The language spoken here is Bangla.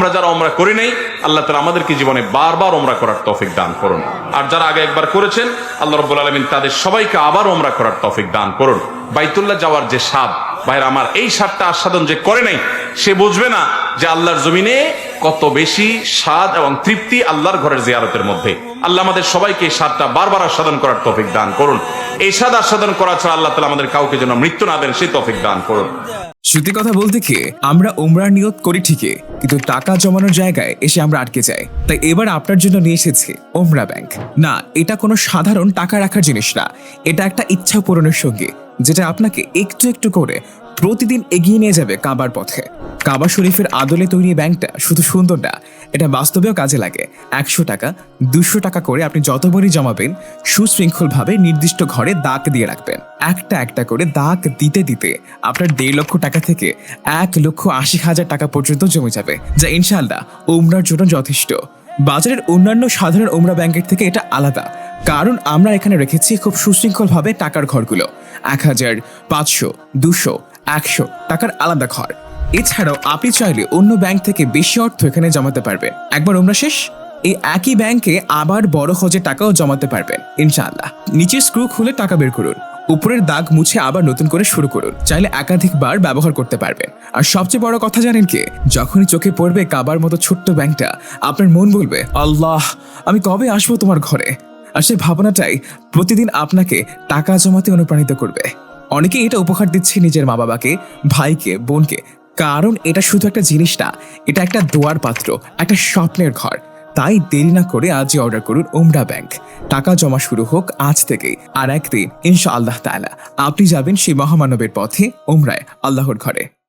আমরা যারা ওমরা করি নাই, আল্লাহ তালা আমাদেরকে জীবনে বারবার ওমরা করার তৌফিক দান করুন। আর যারা আগে একবার করেছেন, আল্লাহ রব্বুল আলমিন তাদের সবাইকে আবার ওমরা করার তৌফিক দান করুন। বাইতুল্লাহ যাওয়ার যে স্বাদ, ভাইরা, আমার এই স্বাদটা আস্বাদন যে করে নাই, সে বুঝবে না যে আল্লাহর জমিনে কত বেশি স্বাদ এবং তৃপ্তি আল্লাহর ঘরের জিয়ারতের মধ্যে। আল্লাহ আমাদের সবাইকে এই স্বাদটা বারবার আস্বাদন করার তৌফিক দান করুন। এই স্বাদ আস্বাদন করা ছাড়া আল্লাহ তালা আমাদের কাউকে যেন মৃত্যু না দেন, সেই তৌফিক দান করুন। সত্যি কথা বলতে কি, আমরা উমরার নিয়ত করি ঠিকই, কিন্তু টাকা জমানোর জায়গায় এসে আমরা আটকে যাই। তাই এবার আপনার জন্য নিয়ে এসেছি ওমরা ব্যাংক। না, এটা কোনো সাধারণ টাকা রাখার জিনিস না। এটা একটা ইচ্ছা পূরণের সঙ্গে, যেটা আপনাকে একটু একটু করে প্রতিদিন এগিয়ে নিয়ে যাবে কাবার পথে। কাবা শরীফের আদলে তৈরি ব্যাংকটা শুধু সুন্দর না, এটা বাস্তবেও কাজে লাগে। একশো টাকা, দুশো টাকা করে আপনি যতবারই জমাবেন, সুশৃঙ্খলভাবে নির্দিষ্ট ঘরে দাগ দিয়ে রাখবেন। একটা একটা করে দাগ দিতে দিতে আপনার দেড় লক্ষ টাকা থেকে এক লক্ষ আশি হাজার টাকা পর্যন্ত জমে যাবে, যা ইনশাল্লাহ উমরার জন্য যথেষ্ট। বাজারের অন্যান্য সাধারণ উমরা ব্যাংকের থেকে এটা আলাদা, কারণ আমরা এখানে রেখেছি খুব সুশৃঙ্খলভাবে টাকার ঘরগুলো। এক হাজার পাঁচশো, দুশো, একশো টাকার আলাদা ঘর। এছাড়াও আপনি চাইলে অন্য ব্যাংক থেকে বেশি অর্থ এখানে জমাতে পারবেন। একবার ওমরা শেষ? এই একই ব্যাংকে আবার বড় হজে টাকাও জমাতে পারবেন, ইনশাআল্লাহ। নিচের স্ক্রু খুলে টাকা বের করুন। উপরের দাগ মুছে আবার নতুন করে শুরু করুন। চাইলে একাধিকবার ব্যবহার করতে পারবেন। আর সবচেয়ে বড় কথা জানেন কি? যখনই চোখে পড়বে কাবার মতো ছোট্ট ব্যাংকটা, আপনার মন বলবে, আল্লাহ, আমি কবে আসব তোমার ঘরে? আর সেই ভাবনাটাই প্রতিদিন আপনাকে টাকা জমাতে অনুপ্রাণিত করবে। অনেকে এটা উপহার দিচ্ছে নিজের মা বাবাকে ভাইকে, বোনকে। কারণ এটা শুধু একটা জিনিস না, এটা একটা দোয়ার পাত্র, একটা স্বপ্নের ঘর। তাই দেরি না করে আজই অর্ডার করুন ওমরা ব্যাংক টাকা জমা শুরু হোক আজ থেকেই। আর একদিন ইনশা আল্লাহ তালা আপনি যাবেন সেই মহামানবের পথে ওমরায় আল্লাহর ঘরে।